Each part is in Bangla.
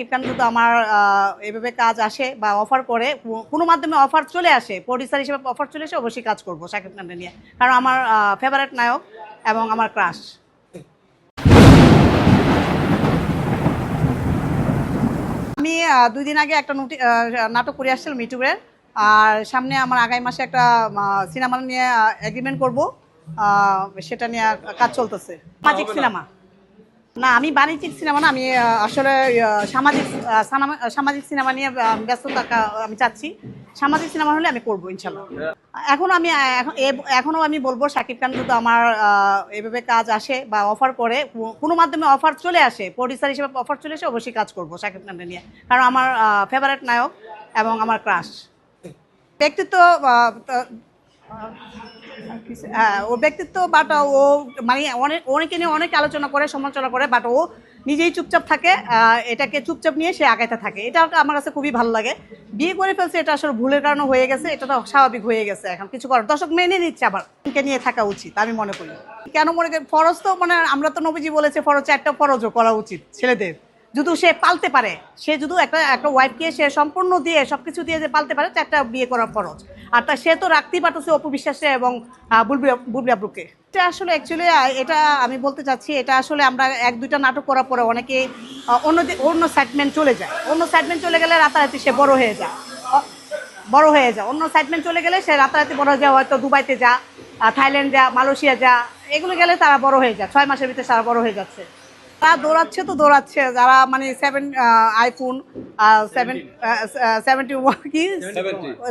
শাকিব খান আমার এভাবে কাজ আসে বা অফার করে কোনো মাধ্যমে অফার চলে আসে প্রডিউসার হিসেবে অফার চলে আসে অবশ্যই কাজ করব শাকিব খানকে নিয়ে। কারণ আমার ফেভারিট নায়ক এবং আমার ক্রাশ আমি দুই দিন আগে একটা নোটি- নাটক করে আসছিলাম ইউটিউবের আর সামনে আমার আগামী মাসে একটা সিনেমা নিয়ে এগ্রিমেন্ট করব সেটা নিয়ে কাজ চলতেছে। সামাজিক সিনেমা না আমি বাণিজ্যিক সিনেমা না আমি আসলে সামাজিক সামাজিক সিনেমা নিয়ে আহ, ব্যস্ততা কা- আমি চাচ্ছি। সামাজিক সিনেমা হলে আমি করব ইনশাল্লাহ। এখন আমি আহ, এখন এ- এখনও আমি বলব শাকিব খান যদি আমার এভাবে কাজ আসে বা অফার করে কোনো মাধ্যমে অফার চলে আসে প্রডিউসার হিসেবে অফার চলে আসে অবশ্যই কাজ করব শাকিব খানকে নিয়ে। কারণ আমার ফেভারিট নায়ক এবং আমার ক্রাশ ব্যক্তিত্ব হ্যাঁ ওর ব্যক্তিত্ব বাট ও মানে অনেক, অনেকে নিয়ে অনেক আলোচনা করে, সমালোচনা করে বাট ও নিজেই চুপচাপ থাকে এটাকে চুপচাপ নিয়ে সে আগাইতে থাকে। এটা আমার কাছে খুবই ভালো লাগে। বিয়ে করে ফেলছে, এটা আসলে ভুলের কারণে হয়ে গেছে, এটা তো স্বাভাবিক হয়ে গেছে এখন, কিছু করার। দর্শক মেনে নিচ্ছে আবার, কে নিয়ে থাকা উচিত, আমি মনে করি। কেন মনে করি? ফরজ তো মানে আমরা তো নবীজি বলেছে, ফরজ একটা ফরজও করা উচিত ছেলেদের। যদি সে পালতে পারে, সে যদি একটা একটা ওয়াইফকে সে সম্পূর্ণ দিয়ে সব কিছু দিয়ে যে পালতে পারে একটা বিয়ে করার ফরজ আর তা সে তো রাখতেই পারতেছে অপু বিশ্বাসে এবং বুলবুলি আব্রুকে এটা আসলে অ্যাকচুয়ালি এটা আমি বলতে চাচ্ছি, এটা আসলে আমরা এক, দুইটা নাটক করার পরে অনেকে অন্য অন্য সাইডমেন্ট চলে যায়। অন্য সাইডমেন্ট চলে গেলে রাতারাতি সে বড় হয়ে যায়। বড় হয়ে যায়। অন্য সাইডমেন্ট চলে গেলে সে রাতারাতি বড় হয়ে যায়, হয়তো দুবাইতে যা থাইল্যান্ড যা, মালয়েশিয়া যা, এগুলো গেলে তারা বড় হয়ে যায়। ছয় মাসের ভিতরে তারা বড় হয়ে যাচ্ছে। তারা দৌড়াচ্ছে তো দৌড়াচ্ছে। যারা মানে সেভেন আইফোন সেভেন্টি কি?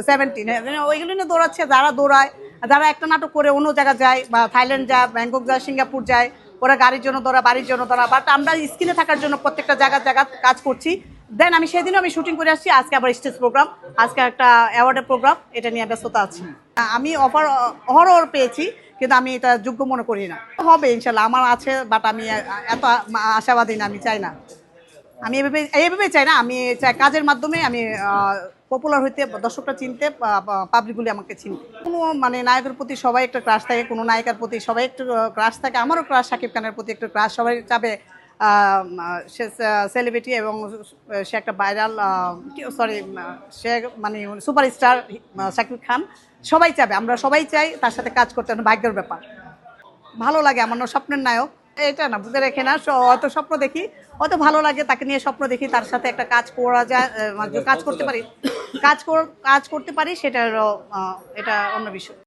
সেভেন্টিন ওইগুলো নিয়ে দৌড়াচ্ছে যারা দৌড়ায় যারা একটা নাটক করে অন্য জায়গায় যায় বা থাইল্যান্ড যায় ব্যাংকক যায় সিঙ্গাপুর যায় ওরা গাড়ির জন্য দৌড়া বাড়ির জন্য দৌড়া বাট আমরা স্ক্রিনে থাকার জন্য প্রত্যেকটা জায়গা জায়গা কাজ করছি। দেন আমি সেদিনও আমি শুটিং করে আসছি আজকে আবার স্টেজ প্রোগ্রাম আজকে একটা অ্যাওয়ার্ডের প্রোগ্রাম এটা নিয়ে ব্যস্ততা আছি। আমি অফার অহরহ পেয়েছি। কিন্তু আমি এটা যোগ্য মনে করি না। হবে ইনশাল্লাহ আমার আছে বাট আমি এত আশাবাদী না আমি চাই না। আমি এভাবে এইভাবে চাই না আমি চাই কাজের মাধ্যমে আমি পপুলার হইতে দর্শকরা চিনতে পাবলিকগুলি আমাকে চিনতে। কোনো মানে নায়কের প্রতি সবাই একটা ক্রাশ থাকে কোনো নায়িকার প্রতি সবাই একটু ক্রাশ থাকে আমারও ক্রাশ সাকিব খানের প্রতি একটু ক্রাশ সবাই আহ, সে সেলিব্রিটি এবং সে একটা ভাইরাল সরি সে মানে সুপারস্টার শাকিব খান সবাই চাবে আমরা সবাই চাই তার সাথে কাজ করতে ভাগ্যের ব্যাপার। ভালো লাগে আমার স্বপ্নের নায়ক। এটা না বুঝে রেখে না অত স্বপ্ন দেখি অত ভালো লাগে তাকে নিয়ে স্বপ্ন দেখি তার সাথে একটা কাজ করা যায় মানে কাজ করতে পারি কাজ কাজ করতে পারি সেটা হলো, আহ, এটা অন্য বিষয়।